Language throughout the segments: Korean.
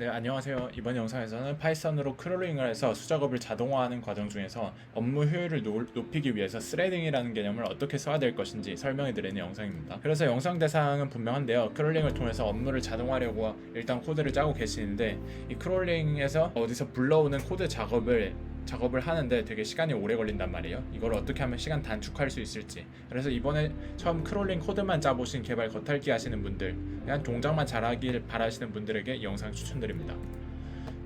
네, 안녕하세요. 이번 영상에서는 파이썬으로 크롤링을 해서 수작업을 자동화하는 과정 중에서 업무 효율을 노, 높이기 위해서 스레딩이라는 개념을 어떻게 써야 될 것인지 설명해 드리는 영상입니다. 그래서 영상 대상은 분명한데요. 크롤링을 통해서 업무를 자동화하려고 일단 코드를 짜고 계시는데 이 크롤링에서 어디서 불러오는 코드 작업을 작업을 하는데 되게 시간이 오래 걸린단 말이에요. 이걸 어떻게 하면 시간 단축할 수 있을지. 그래서 이번에 처음 크롤링 코드만 짜보신 개발 겉핥기 하시는 분들, 그냥 동작만 잘하길 바라시는 분들에게 이 영상 추천드립니다.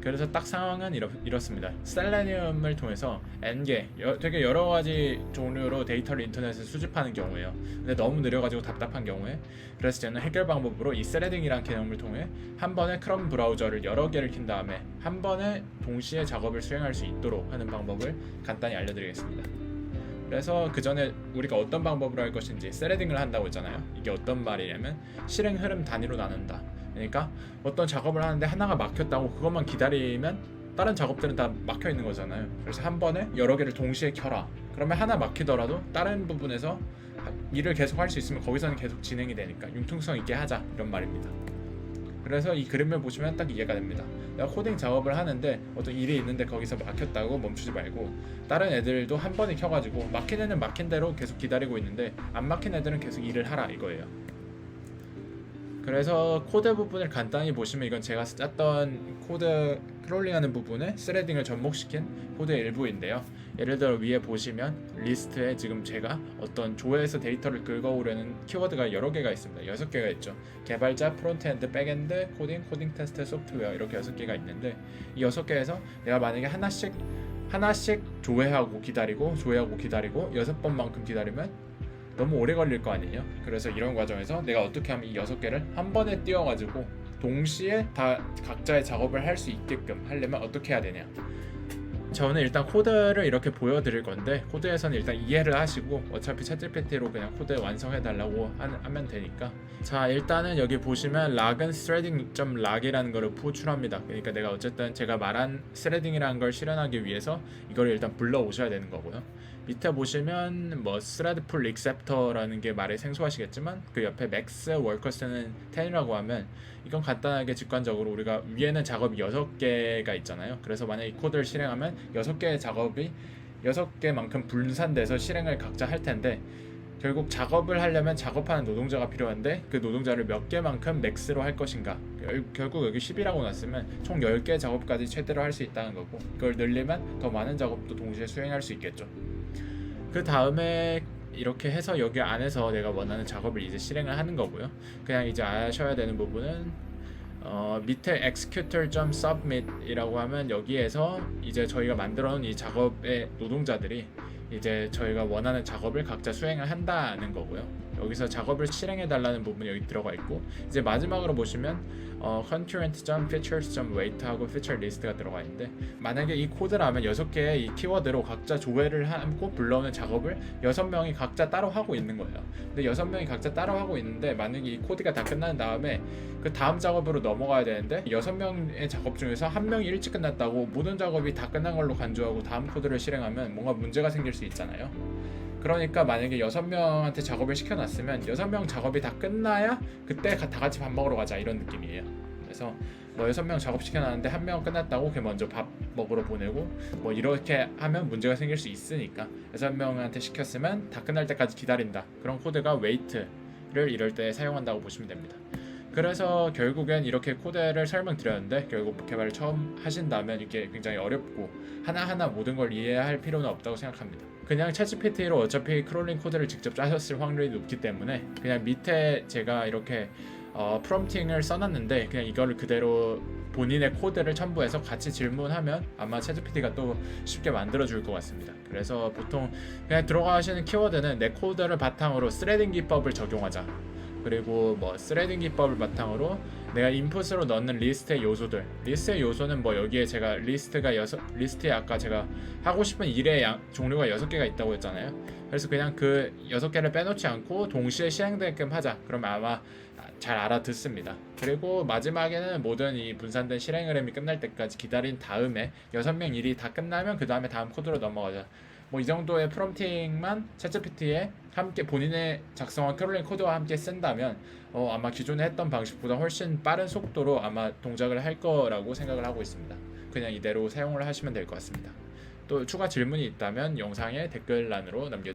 그래서 딱 상황은 이렇, 이렇습니다. 셀레니움을 통해서 N개, 여- 되게 여러 가지 종류로 데이터를 인터넷에 수집하는 경우에요. 근데 너무 느려가지고 답답한 경우에 그래서 저는 해결 방법으로 이 스레딩이라는 개념을 통해 한 번에 크롬 브라우저를 여러 개를 킨 다음에 한 번에 동시에 작업을 수행할 수 있도록 하는 방법을 간단히 알려드리겠습니다. 그래서 그 전에 우리가 어떤 방법으로 할 것인지 스레딩을 한다고 했잖아요. 이게 어떤 말이냐면 실행 흐름 단위로 나눈다. 그러니까 어떤 작업을 하는데 하나가 막혔다고 그것만 기다리면 다른 작업들은 다 막혀 있는 거잖아요. 그래서 한 번에 여러 개를 동시에 켜라. 그러면 하나 막히더라도 다른 부분에서 일을 계속 할 수 있으면 거기서는 계속 진행이 되니까 융통성 있게 하자 이런 말입니다. 그래서 이 그림을 보시면 딱 이해가 됩니다. 내가 코딩 작업을 하는데 어떤 일이 있는데 거기서 막혔다고 멈추지 말고 다른 애들도 한 번에 켜가지고 막힌 애는 막힌 대로 계속 기다리고 있는데 안 막힌 애들은 계속 일을 하라 이거예요. 그래서 코드 부분을 간단히 보시면 이건 제가 짰던 코드 크롤링하는 부분에 스레딩을 접목시킨 코드의 일부인데요. 예를 들어 위에 보시면 리스트에 지금 제가 어떤 조회에서 데이터를 긁어오려는 키워드가 여러 개가 있습니다. 여섯 개가 있죠. 개발자, 프론트엔드, 백엔드, 코딩, 코딩 테스트, 소프트웨어 이렇게 여섯 개가 있는데 이 여섯 개에서 내가 만약에 하나씩 하나씩 조회하고 기다리고 조회하고 기다리고 여섯 번만큼 기다리면 너무 오래 걸릴 거 아니에요. 그래서 이런 과정에서 내가 어떻게 하면 이 여섯 개를 한 번에 띄워가지고 동시에 다 각자의 작업을 할 수 있게끔 하려면 어떻게 해야 되냐. 저는 일단 코드를 이렇게 보여드릴 건데 코드에서는 일단 이해를 하시고 어차피 챗GPT로 그냥 코드 완성해 달라고 하면 되니까. 자 일단은 여기 보시면 락은 threading.lag이라는 거를 포출합니다. 그러니까 내가 어쨌든 제가 말한 스레딩이라는 걸 실현하기 위해서 이걸 일단 불러 오셔야 되는 거고요. 밑에 보시면 뭐 thread pull acceptor라는 게 말이 생소하시겠지만 그 옆에 max workers는 10이라고 하면 이건 간단하게 직관적으로 우리가 위에는 작업이 6개가 있잖아요. 그래서 만약 이 코드를 실행하면 6개의 작업이 6개만큼 분산돼서 실행을 각자 할 텐데 결국 작업을 하려면 작업하는 노동자가 필요한데 그 노동자를 몇 개만큼 맥스로 할 것인가 결- 결국 여기 10이라고 놨으면 총 10개 작업까지 최대로 할 수 있다는 거고 그걸 늘리면 더 많은 작업도 동시에 수행할 수 있겠죠 그 다음에 이렇게 해서 여기 안에서 내가 원하는 작업을 이제 실행을 하는 거고요. 그냥 이제 아셔야 되는 부분은 어, 밑에 executor.submit이라고 하면 여기에서 이제 저희가 만들어 놓은 이 작업의 노동자들이 이제 저희가 원하는 작업을 각자 수행을 한다는 거고요. 여기서 작업을 실행해 달라는 부분이 여기 들어가 있고 이제 마지막으로 보시면 어, concurrent.features.wait 하고 feature list가 들어가 있는데 만약에 이 코드라면 6개의 이 키워드로 각자 조회를 하고 불러오는 작업을 6명이 각자 따로 하고 있는 거예요. 근데 6명이 각자 따로 하고 있는데 만약에 이 코드가 다 끝난 다음에 그 다음 작업으로 넘어가야 되는데 6명의 작업 중에서 한 명이 일찍 끝났다고 모든 작업이 다 끝난 걸로 간주하고 다음 코드를 실행하면 뭔가 문제가 생길 수 있잖아요. 그러니까 만약에 여섯 명한테 작업을 시켜놨으면 여섯 명 작업이 다 끝나야 그때 가- 다 같이 밥 먹으러 가자 이런 느낌이에요. 그래서 뭐 여섯 명 작업 시켜놨는데 한 명 끝났다고 걔 먼저 밥 먹으러 보내고 뭐 이렇게 하면 문제가 생길 수 있으니까 여섯 명한테 시켰으면 다 끝날 때까지 기다린다. 그런 코드가 wait를 이럴 때 사용한다고 보시면 됩니다. 그래서 결국엔 이렇게 코드를 설명드렸는데 결국 개발을 처음 하신다면 이게 굉장히 어렵고 하나하나 모든 걸 이해할 필요는 없다고 생각합니다. 그냥 챗GPT로 어차피 크롤링 코드를 직접 짜셨을 확률이 높기 때문에 그냥 밑에 제가 이렇게 어, 프롬팅을 써놨는데 그냥 이거를 그대로 본인의 코드를 첨부해서 같이 질문하면 아마 챗GPT가 또 쉽게 만들어 줄 것 같습니다. 그래서 보통 그냥 들어가시는 키워드는 내 코드를 바탕으로 스레딩 기법을 적용하자. 그리고 뭐 스레딩 기법을 바탕으로 내가 인풋으로 넣는 리스트의 요소들. 리스트의 요소는 뭐 여기에 제가 리스트가 여섯 리스트에 아까 제가 하고 싶은 일의 양, 종류가 여섯 개가 있다고 했잖아요. 그래서 그냥 그 여섯 개를 빼놓지 않고 동시에 실행되게끔 하자. 그러면 아마 잘 알아듣습니다. 그리고 마지막에는 모든 이 분산된 실행 흐름이 끝날 때까지 기다린 다음에 여섯 명 일이 다 끝나면 그 다음에 다음 코드로 넘어가자 뭐 이 정도의 프롬팅만 챗GPT에 함께 본인의 작성한 크롤링 코드와 함께 쓴다면 어, 아마 기존에 했던 방식보다 훨씬 빠른 속도로 아마 동작을 할 거라고 생각을 하고 있습니다. 그냥 이대로 사용을 하시면 될 것 같습니다. 또 추가 질문이 있다면 영상의 댓글란으로 남겨